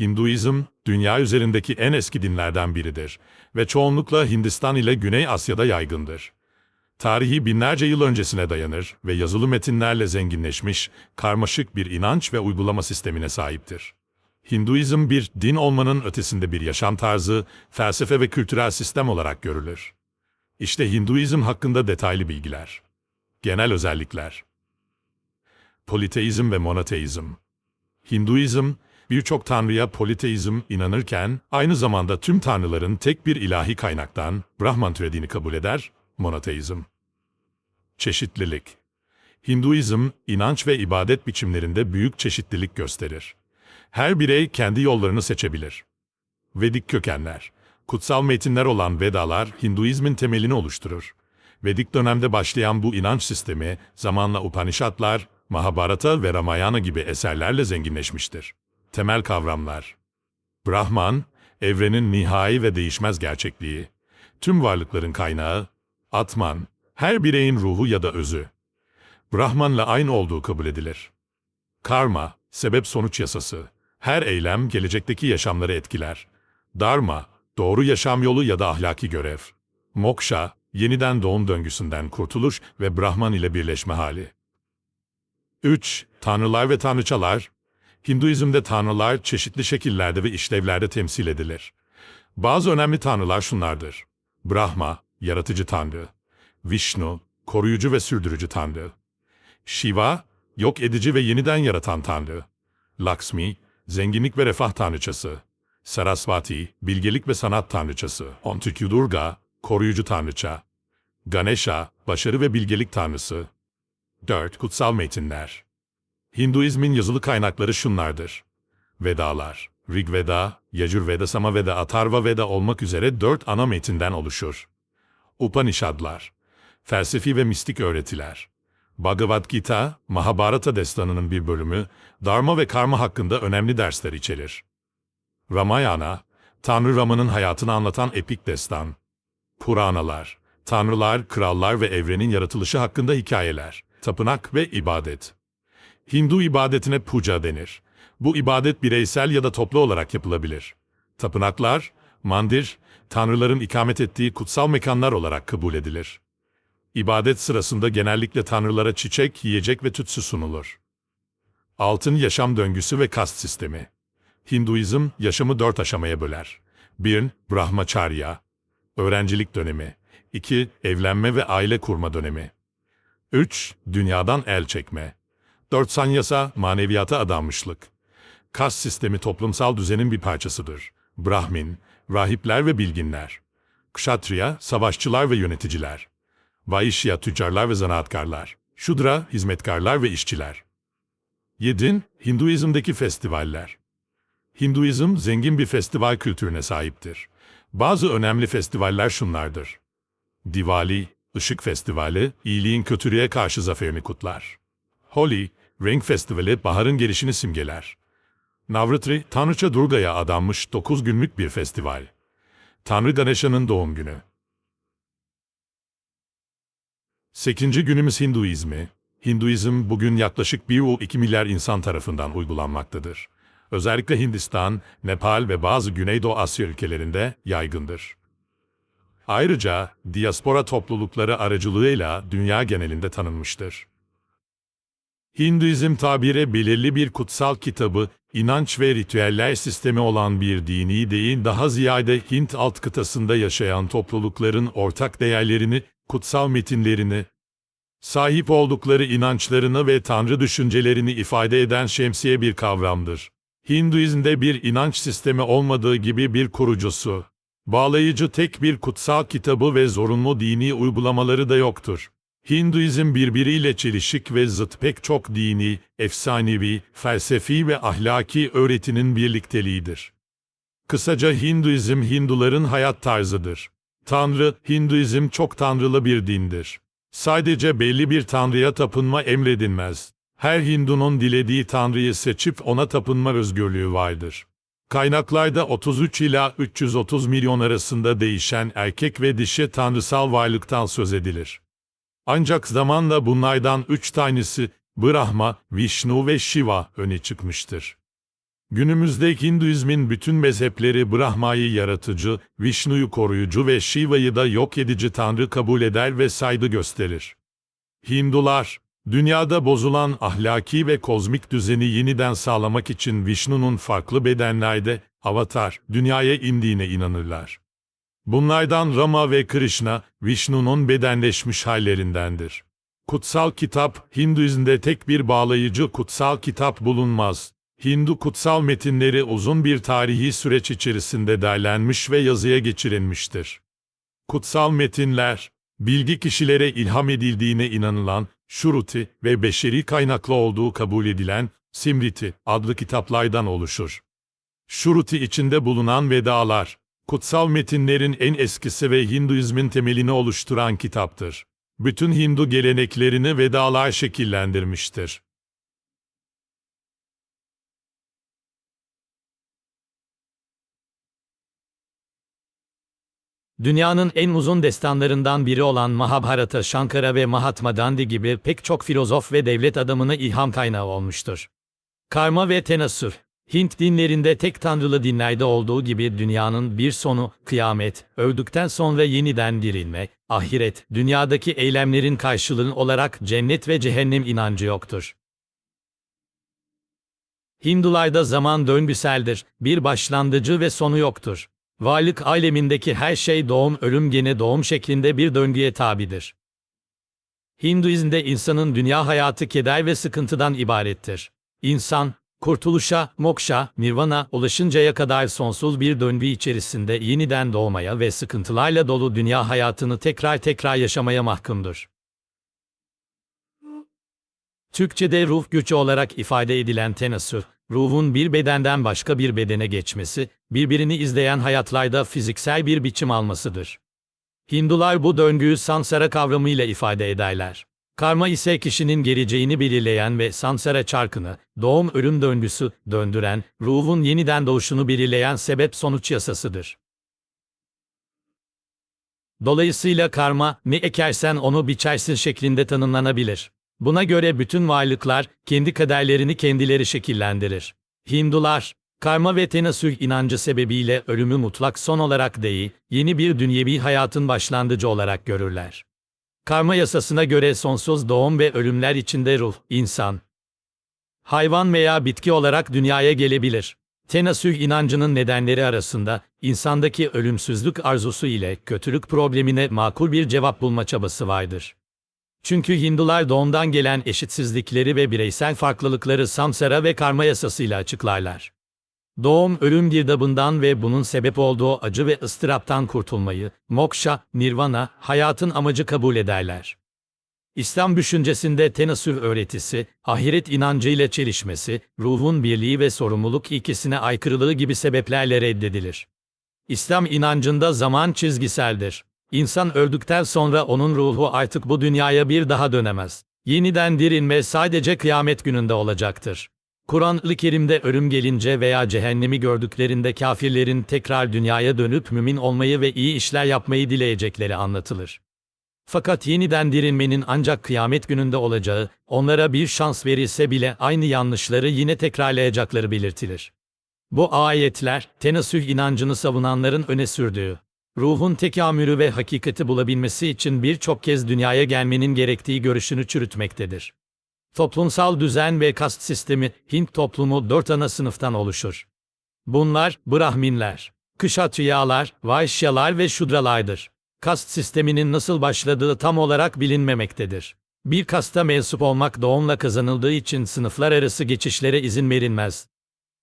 Hinduizm, dünya üzerindeki en eski dinlerden biridir ve çoğunlukla Hindistan ile Güney Asya'da yaygındır. Tarihi binlerce yıl öncesine dayanır ve yazılı metinlerle zenginleşmiş, karmaşık bir inanç ve uygulama sistemine sahiptir. Hinduizm bir din olmanın ötesinde bir yaşam tarzı, felsefe ve kültürel sistem olarak görülür. İşte Hinduizm hakkında detaylı bilgiler. Genel özellikler. Politeizm ve monoteizm. Hinduizm, birçok tanrıya politeizm inanırken, aynı zamanda tüm tanrıların tek bir ilahi kaynaktan, Brahman türediğini kabul eder, monoteizm. Çeşitlilik. Hinduizm, inanç ve ibadet biçimlerinde büyük çeşitlilik gösterir. Her birey kendi yollarını seçebilir. Vedik kökenler. Kutsal metinler olan Vedalar, Hinduizmin temelini oluşturur. Vedik dönemde başlayan bu inanç sistemi, zamanla Upanishadlar, Mahabharata ve Ramayana gibi eserlerle zenginleşmiştir. Temel kavramlar. Brahman, evrenin nihai ve değişmez gerçekliği. Tüm varlıkların kaynağı. Atman, her bireyin ruhu ya da özü. Brahman'la aynı olduğu kabul edilir. Karma, sebep-sonuç yasası. Her eylem gelecekteki yaşamları etkiler. Dharma, doğru yaşam yolu ya da ahlaki görev. Moksha, yeniden doğum döngüsünden kurtuluş ve Brahman ile birleşme hali. 3. Tanrılar ve tanrıçalar. Hinduizm'de tanrılar çeşitli şekillerde ve işlevlerde temsil edilir. Bazı önemli tanrılar şunlardır. Brahma, yaratıcı tanrı. Vishnu, koruyucu ve sürdürücü tanrı. Shiva, yok edici ve yeniden yaratan tanrı. Lakshmi, zenginlik ve refah tanrıçası. Sarasvati, bilgelik ve sanat tanrıçası. Ontikyu Durga, koruyucu tanrıça. Ganesha, başarı ve bilgelik tanrısı. 4. Kutsal metinler. Hinduizmin yazılı kaynakları şunlardır. Vedalar, Rig Veda, Yajur Veda, Samaveda, Atharva Veda olmak üzere dört ana metinden oluşur. Upanishadlar, felsefi ve mistik öğretiler. Bhagavad Gita, Mahabharata destanının bir bölümü, Dharma ve karma hakkında önemli dersler içerir. Ramayana, Tanrı Rama'nın hayatını anlatan epik destan. Puranalar, tanrılar, krallar ve evrenin yaratılışı hakkında hikayeler, tapınak ve ibadet. Hindu ibadetine puja denir. Bu ibadet bireysel ya da toplu olarak yapılabilir. Tapınaklar, mandir, tanrıların ikamet ettiği kutsal mekanlar olarak kabul edilir. İbadet sırasında genellikle tanrılara çiçek, yiyecek ve tütsü sunulur. Altın yaşam döngüsü ve kast sistemi. Hinduizm yaşamı dört aşamaya böler. 1. Brahmacharya, öğrencilik dönemi. 2. Evlenme ve aile kurma dönemi. 3. Dünyadan el çekme. 4. Sanyasa, maneviyata adanmışlık. Kas sistemi toplumsal düzenin bir parçasıdır. Brahmin, rahipler ve bilginler. Kshatriya, savaşçılar ve yöneticiler. Vaishya, tüccarlar ve zanaatkarlar. Shudra, hizmetkarlar ve işçiler. 7. Hinduizm'deki festivaller. Hinduizm zengin bir festival kültürüne sahiptir. Bazı önemli festivaller şunlardır. Diwali, Işık Festivali, iyiliğin kötülüğe karşı zaferini kutlar. Holi, renk festivali baharın gelişini simgeler. Navratri, Tanrıça Durga'ya adanmış 9 günlük bir festival. Tanrı Ganesha'nın doğum günü. 8. günümüz Hinduizmi. Hinduizm bugün yaklaşık 1,2 milyar insan tarafından uygulanmaktadır. Özellikle Hindistan, Nepal ve bazı Güneydoğu Asya ülkelerinde yaygındır. Ayrıca diaspora toplulukları aracılığıyla dünya genelinde tanınmıştır. Hinduizm tabiri belirli bir kutsal kitabı, inanç ve ritüeller sistemi olan bir dini değil daha ziyade Hint alt kıtasında yaşayan toplulukların ortak değerlerini, kutsal metinlerini, sahip oldukları inançlarını ve tanrı düşüncelerini ifade eden şemsiye bir kavramdır. Hinduizm'de bir inanç sistemi olmadığı gibi bir kurucusu, bağlayıcı tek bir kutsal kitabı ve zorunlu dini uygulamaları da yoktur. Hinduizm birbiriyle çelişik ve zıt pek çok dini, efsanevi, felsefi ve ahlaki öğretinin birlikteliğidir. Kısaca Hinduizm Hinduların hayat tarzıdır. Tanrı, Hinduizm çok tanrılı bir dindir. Sadece belli bir tanrıya tapınma emredilmez. Her Hindunun dilediği tanrıyı seçip ona tapınma özgürlüğü vardır. Kaynaklarda 33 ila 330 milyon arasında değişen erkek ve dişi tanrısal varlıktan söz edilir. Ancak zamanla bunlardan üç tanesi Brahma, Vishnu ve Shiva öne çıkmıştır. Günümüzde Hinduizmin bütün mezhepleri Brahma'yı yaratıcı, Vishnu'yu koruyucu ve Shiva'yı da yok edici tanrı kabul eder ve saygı gösterir. Hindular, dünyada bozulan ahlaki ve kozmik düzeni yeniden sağlamak için Vishnu'nun farklı bedenlerde, avatar, dünyaya indiğine inanırlar. Bunlardan Rama ve Krishna, Vishnu'nun bedenleşmiş hallerindendir. Kutsal kitap, Hinduizm'de tek bir bağlayıcı kutsal kitap bulunmaz. Hindu kutsal metinleri uzun bir tarihi süreç içerisinde derlenmiş ve yazıya geçirilmiştir. Kutsal metinler, bilgi kişilere ilham edildiğine inanılan, Şuruti ve beşeri kaynaklı olduğu kabul edilen Simriti adlı kitaplardan oluşur. Şuruti içinde bulunan Vedalar, kutsal metinlerin en eskisi ve Hinduizmin temelini oluşturan kitaptır. Bütün Hindu geleneklerini Vedalar şekillendirmiştir. Dünyanın en uzun destanlarından biri olan Mahabharata, Shankara ve Mahatma Gandhi gibi pek çok filozof ve devlet adamına ilham kaynağı olmuştur. Karma ve tenasür, Hint dinlerinde tek tanrılı dinlerde olduğu gibi dünyanın bir sonu, kıyamet, öldükten sonra yeniden dirilme, ahiret, dünyadaki eylemlerin karşılığı olarak cennet ve cehennem inancı yoktur. Hindularda zaman döngüseldir, bir başlangıcı ve sonu yoktur. Varlık alemindeki her şey doğum ölüm gene doğum şeklinde bir döngüye tabidir. Hinduizmde insanın dünya hayatı keder ve sıkıntıdan ibarettir. İnsan, kurtuluşa, moksha, nirvana ulaşıncaya kadar sonsuz bir döngü içerisinde yeniden doğmaya ve sıkıntılarla dolu dünya hayatını tekrar tekrar yaşamaya mahkumdur. Türkçe'de ruh gücü olarak ifade edilen tenasür, ruhun bir bedenden başka bir bedene geçmesi, birbirini izleyen hayatlarda fiziksel bir biçim almasıdır. Hindular bu döngüyü sansara kavramıyla ifade ederler. Karma ise kişinin geleceğini belirleyen ve sansara çarkını, doğum ölüm döngüsü, döndüren, ruhun yeniden doğuşunu belirleyen sebep-sonuç yasasıdır. Dolayısıyla karma, ne ekersen onu biçersin şeklinde tanımlanabilir. Buna göre bütün varlıklar, kendi kaderlerini kendileri şekillendirir. Hindular, karma ve tenasül inancı sebebiyle ölümü mutlak son olarak değil, yeni bir dünyevi hayatın başlangıcı olarak görürler. Karma yasasına göre sonsuz doğum ve ölümler içinde ruh, insan, hayvan veya bitki olarak dünyaya gelebilir. Tenasül inancının nedenleri arasında, insandaki ölümsüzlük arzusu ile kötülük problemine makul bir cevap bulma çabası vardır. Çünkü Hindular doğumdan gelen eşitsizlikleri ve bireysel farklılıkları samsara ve karma yasasıyla açıklarlar. Doğum ölüm girdabından ve bunun sebep olduğu acı ve ıstıraptan kurtulmayı, moksha, nirvana, hayatın amacı kabul ederler. İslam düşüncesinde tenasül öğretisi, ahiret inancıyla çelişmesi, ruhun birliği ve sorumluluk ikisine aykırılığı gibi sebeplerle reddedilir. İslam inancında zaman çizgiseldir. İnsan öldükten sonra onun ruhu artık bu dünyaya bir daha dönemez. Yeniden dirilme sadece kıyamet gününde olacaktır. Kur'an-ı Kerim'de ölüm gelince veya cehennemi gördüklerinde kafirlerin tekrar dünyaya dönüp mümin olmayı ve iyi işler yapmayı dileyecekleri anlatılır. Fakat yeniden dirilmenin ancak kıyamet gününde olacağı, onlara bir şans verilse bile aynı yanlışları yine tekrarlayacakları belirtilir. Bu ayetler, tenasüh inancını savunanların öne sürdüğü, ruhun tekamülü ve hakikati bulabilmesi için birçok kez dünyaya gelmenin gerektiği görüşünü çürütmektedir. Toplumsal düzen ve kast sistemi Hint toplumu dört ana sınıftan oluşur. Bunlar Brahminler, Kışatriyalar, Vaishyalar ve Şudralardır. Kast sisteminin nasıl başladığı tam olarak bilinmemektedir. Bir kasta mensup olmak doğumla kazanıldığı için sınıflar arası geçişlere izin verilmez.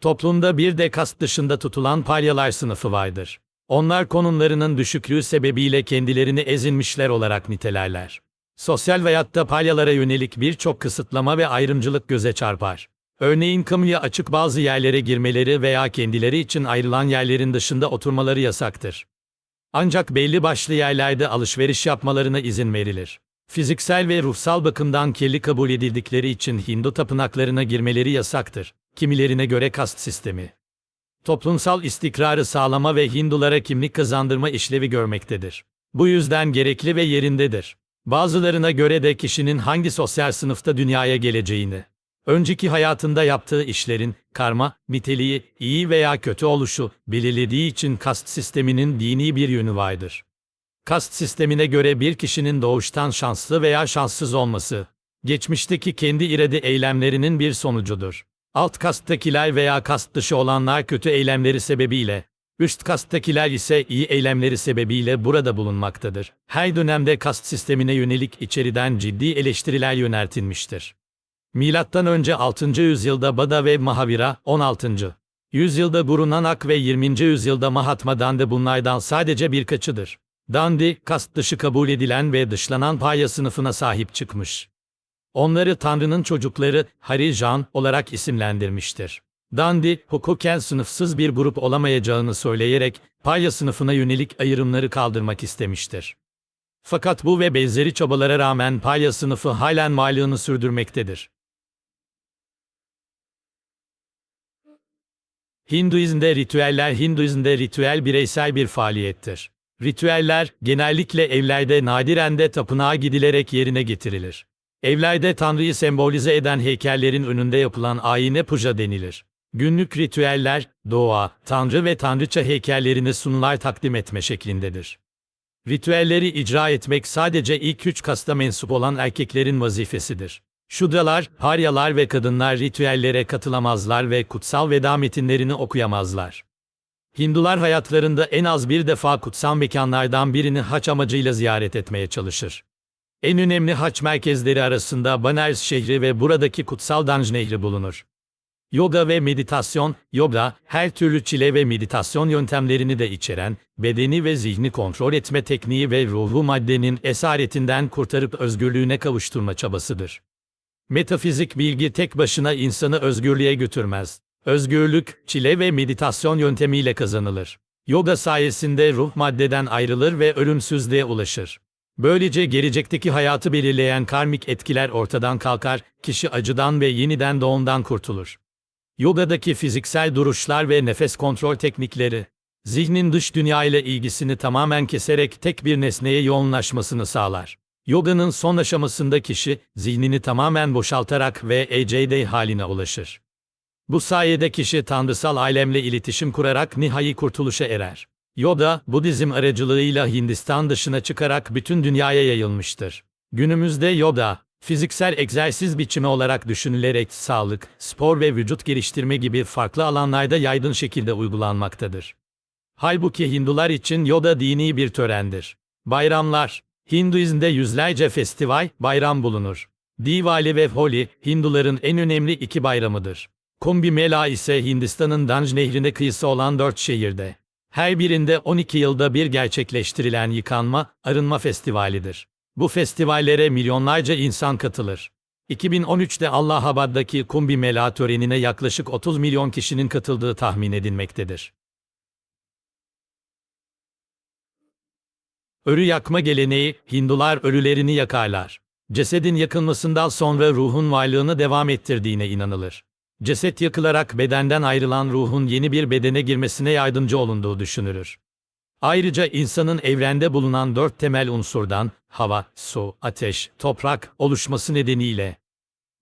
Toplumda bir de kast dışında tutulan palyalar sınıfı vardır. Onlar konumlarının düşüklüğü sebebiyle kendilerini ezilmişler olarak nitelerler. Sosyal hayatta palyalara yönelik birçok kısıtlama ve ayrımcılık göze çarpar. Örneğin kamuya açık bazı yerlere girmeleri veya kendileri için ayrılan yerlerin dışında oturmaları yasaktır. Ancak belli başlı yerlerde alışveriş yapmalarına izin verilir. Fiziksel ve ruhsal bakımdan kirli kabul edildikleri için Hindu tapınaklarına girmeleri yasaktır. Kimilerine göre kast sistemi. Toplumsal istikrarı sağlama ve Hindulara kimlik kazandırma işlevi görmektedir. Bu yüzden gerekli ve yerindedir. Bazılarına göre de kişinin hangi sosyal sınıfta dünyaya geleceğini, Önceki hayatında yaptığı işlerin karma, niteliği, iyi veya kötü oluşu belirlediği için kast sisteminin dini bir yönü vardır. Kast sistemine göre bir kişinin doğuştan şanslı veya şanssız olması, geçmişteki kendi irade eylemlerinin bir sonucudur. Alt kasttakiler veya kast dışı olanlar kötü eylemleri sebebiyle, üst kasttakiler ise iyi eylemleri sebebiyle burada bulunmaktadır. Her dönemde kast sistemine yönelik içeriden ciddi eleştiriler yöneltilmiştir. Milattan önce 6. yüzyılda Bada ve Mahavira 16. yüzyılda Guru Nanak ve 20. yüzyılda Mahatma Gandhi bunlardan sadece birkaçıdır. Gandhi, kast dışı kabul edilen ve dışlanan paya sınıfına sahip çıkmış. Onları Tanrı'nın çocukları Harijan olarak isimlendirmiştir. Gandhi, hukuken sınıfsız bir grup olamayacağını söyleyerek paya sınıfına yönelik ayrımları kaldırmak istemiştir. Fakat bu ve benzeri çabalara rağmen paya sınıfı halen varlığını sürdürmektedir. Hinduizm'de ritüeller Hinduizm'de ritüel bireysel bir faaliyettir. Ritüeller genellikle evlerde nadiren de tapınağa gidilerek yerine getirilir. Evlerde Tanrı'yı sembolize eden heykellerin önünde yapılan ayine puja denilir. Günlük ritüeller, doğa, Tanrı ve Tanrıça heykellerini sunular takdim etme şeklindedir. Ritüelleri icra etmek sadece ilk üç kasta mensup olan erkeklerin vazifesidir. Şudralar, haryalar ve kadınlar ritüellere katılamazlar ve kutsal veda metinlerini okuyamazlar. Hindular hayatlarında en az bir defa kutsal mekanlardan birini haç amacıyla ziyaret etmeye çalışır. En önemli haç merkezleri arasında Banaras şehri ve buradaki kutsal Ganj Nehri bulunur. Yoga ve meditasyon, yoga, her türlü çile ve meditasyon yöntemlerini de içeren, bedeni ve zihni kontrol etme tekniği ve ruhu maddenin esaretinden kurtarıp özgürlüğüne kavuşturma çabasıdır. Metafizik bilgi tek başına insanı özgürlüğe götürmez. Özgürlük, çile ve meditasyon yöntemiyle kazanılır. Yoga sayesinde ruh maddeden ayrılır ve ölümsüzlüğe ulaşır. Böylece gelecekteki hayatı belirleyen karmik etkiler ortadan kalkar, kişi acıdan ve yeniden doğumdan kurtulur. Yogadaki fiziksel duruşlar ve nefes kontrol teknikleri, zihnin dış dünya ile ilgisini tamamen keserek tek bir nesneye yoğunlaşmasını sağlar. Yoga'nın son aşamasında kişi, zihnini tamamen boşaltarak ve ECD haline ulaşır. Bu sayede kişi tanrısal alemle iletişim kurarak nihai kurtuluşa erer. Yoga, Budizm aracılığıyla Hindistan dışına çıkarak bütün dünyaya yayılmıştır. Günümüzde yoga, fiziksel egzersiz biçimi olarak düşünülerek sağlık, spor ve vücut geliştirme gibi farklı alanlarda yaygın şekilde uygulanmaktadır. Halbuki Hindular için yoga dini bir törendir. Bayramlar, Hinduizm'de yüzlerce festival, bayram bulunur. Diwali ve Holi, Hinduların en önemli iki bayramıdır. Kumbh Mela ise Hindistan'ın Ganj nehrine kıyısı olan dört şehirde. Her birinde 12 yılda bir gerçekleştirilen yıkanma, arınma festivalidir. Bu festivallere milyonlarca insan katılır. 2013'te Allahabad'daki Kumbh Mela törenine yaklaşık 30 milyon kişinin katıldığı tahmin edilmektedir. Ölü yakma geleneği, Hindular ölülerini yakarlar. Cesedin yakılmasından sonra ruhun varlığını devam ettirdiğine inanılır. Ceset yakılarak bedenden ayrılan ruhun yeni bir bedene girmesine yardımcı olunduğu düşünülür. Ayrıca insanın evrende bulunan dört temel unsurdan, hava, su, ateş, toprak, oluşması nedeniyle,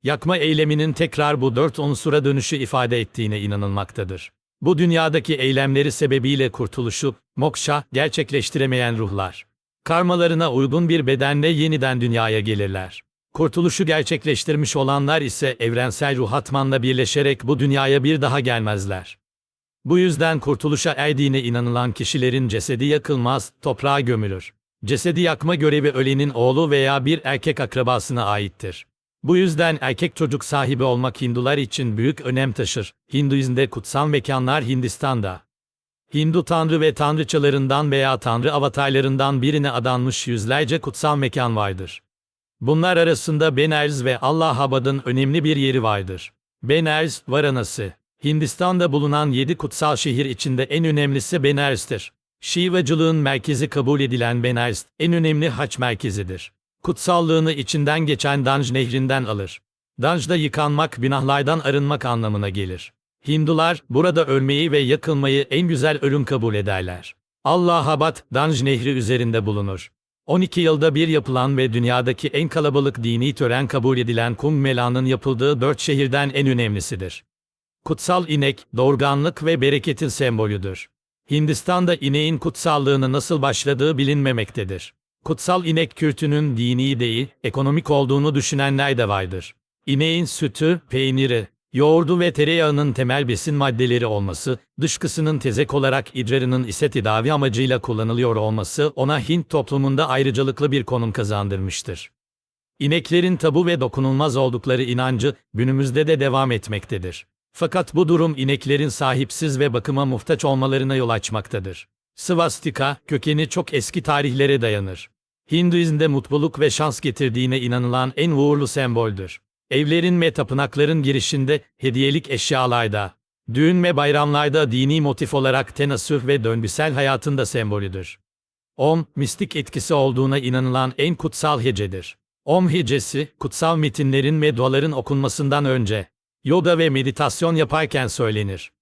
yakma eyleminin tekrar bu dört unsura dönüşü ifade ettiğine inanılmaktadır. Bu dünyadaki eylemleri sebebiyle kurtuluşu, moksha, gerçekleştiremeyen ruhlar. Karmalarına uygun bir bedenle yeniden dünyaya gelirler. Kurtuluşu gerçekleştirmiş olanlar ise evrensel ruh atmanla birleşerek bu dünyaya bir daha gelmezler. Bu yüzden kurtuluşa erdiğine inanılan kişilerin cesedi yakılmaz, toprağa gömülür. Cesedi yakma görevi ölenin oğlu veya bir erkek akrabasına aittir. Bu yüzden erkek çocuk sahibi olmak Hindular için büyük önem taşır. Hinduizmde kutsal mekanlar Hindistan'da. Hindu tanrı ve tanrıçalarından veya tanrı avatarlarından birine adanmış yüzlerce kutsal mekan vardır. Bunlar arasında Benares ve Allahabad'ın önemli bir yeri vardır. Benares, Varanasi. Hindistan'da bulunan yedi kutsal şehir içinde en önemlisi Benares'tir. Şivacılığın merkezi kabul edilen Benares, en önemli haç merkezidir. Kutsallığını içinden geçen Danj nehrinden alır. Danj'da yıkanmak günahlardan arınmak anlamına gelir. Hindular, burada ölmeyi ve yakılmayı en güzel ölüm kabul ederler. Allahabad, Danj nehri üzerinde bulunur. 12 yılda bir yapılan ve dünyadaki en kalabalık dini tören kabul edilen Kumbh Mela'nın yapıldığı dört şehirden en önemlisidir. Kutsal inek, doğurganlık ve bereketin sembolüdür. Hindistan'da ineğin kutsallığını nasıl başladığı bilinmemektedir. Kutsal inek kültünün dini değil, ekonomik olduğunu düşünenler de vardır. İneğin sütü, peyniri, yoğurdu ve tereyağının temel besin maddeleri olması, dışkısının tezek olarak idrarının ise tedavi amacıyla kullanılıyor olması ona Hint toplumunda ayrıcalıklı bir konum kazandırmıştır. İneklerin tabu ve dokunulmaz oldukları inancı günümüzde de devam etmektedir. Fakat bu durum ineklerin sahipsiz ve bakıma muhtaç olmalarına yol açmaktadır. Svastika, kökeni çok eski tarihlere dayanır. Hinduizm'de mutluluk ve şans getirdiğine inanılan en uğurlu semboldür. Evlerin ve tapınakların girişinde, hediyelik eşyalarda, düğün ve bayramlarda dini motif olarak tenasüh ve döngüsel hayatın da sembolüdür. Om, mistik etkisi olduğuna inanılan en kutsal hecedir. Om hecesi, kutsal metinlerin ve duaların okunmasından önce, yoga ve meditasyon yaparken söylenir.